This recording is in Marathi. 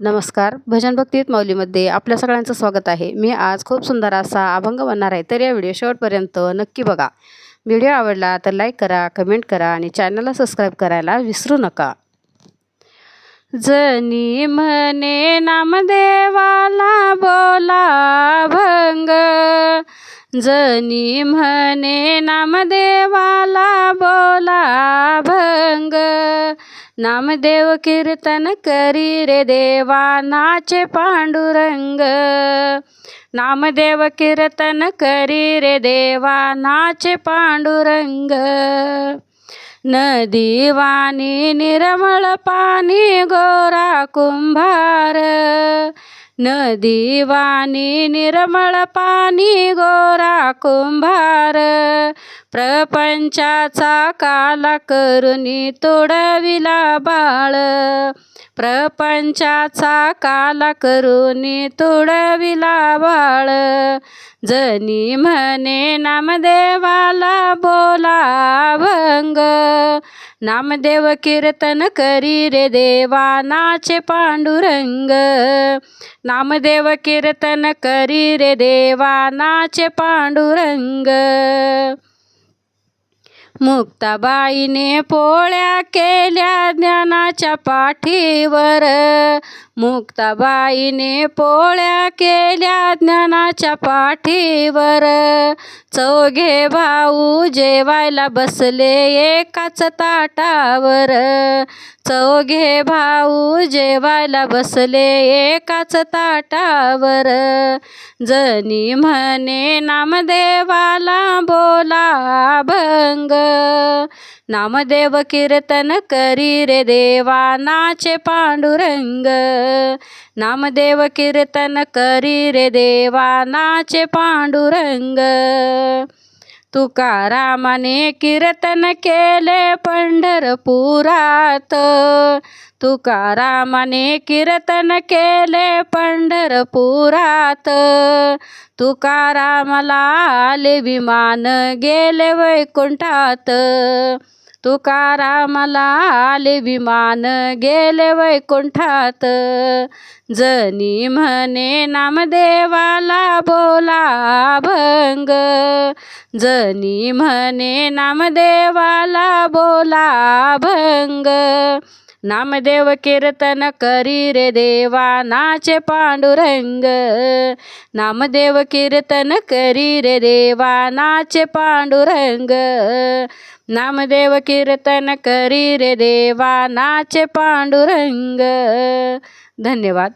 नमस्कार. भजन भक्तीत माऊलीमध्ये आपल्या सगळ्यांचं स्वागत आहे. मी आज खूप सुंदर असा अभंग बनणार आहे तर या व्हिडिओ शेवटपर्यंत नक्की बघा. व्हिडिओ आवडला तर लाईक करा कमेंट करा आणि चॅनलला सबस्क्राईब करायला विसरू नका. जनी म्हणे नामदेवाला बोला भंग जनी म्हणे नामदेवाला बोला भंग नामदेव कीर्तन करी रे देवा नाचे पांडुरंग. नामदेव कीर्तन करी रे देवा नाचे पांडुरंग. नदी वाणी निर्मळ पाणी गोरा कुंभार. नदी वाणी निर्मळ पाणी गोरा कुंभार. प्रपंचाचा काला करुणी तोडविला बाळ. प्रपंचाचा काला करुणी तुडविला बाळ. जनी म्हणे नामदेवाला बोला भंग नामदेव कीर्तन करी रे देवा नाचे पांडुरंग. नामदेव कीर्तन करी रे देवा नाचे पांडुरंग. मुक्ताबाईने पोळ्या केल्या ज्ञानाच्या पाठीवर. मुक्ताबाईने पोळ्या केल्या ज्ञानाच्या पाठीवर. चौघे भाऊ जेवायला बसले एकाच ताटावर. चौघे भाऊ जेवायला बसले एकाच ताटावर. जनी म्हणे नामदेवाला बोला भंग नामदेव कीर्तन करी रे देवा नाचे पांडुरंग. नामदेव कीर्तन करी रे देवा नाचे पांडुरंग. तुकारामाने कीर्तन केले पंढरपुरात. तुकारामाने कीर्तन केले पंढरपुरात. तुकारामाला आले विमान गेले वैकुंठात. तुकारामाला आले विमान गेले वैकुंठात. जनी म्हणे नामदेवाला बोला भंग जनी म्हणे नामदेवाला बोला भंग. नामदेव कीर्तन करी रे देवा नाचे पांडुरंग. नामदेव कीर्तन करी रे देवा नाचे पांडुरंग. नामदेव कीर्तन करी रे देवा नाचे पांडुरंग. धन्यवाद.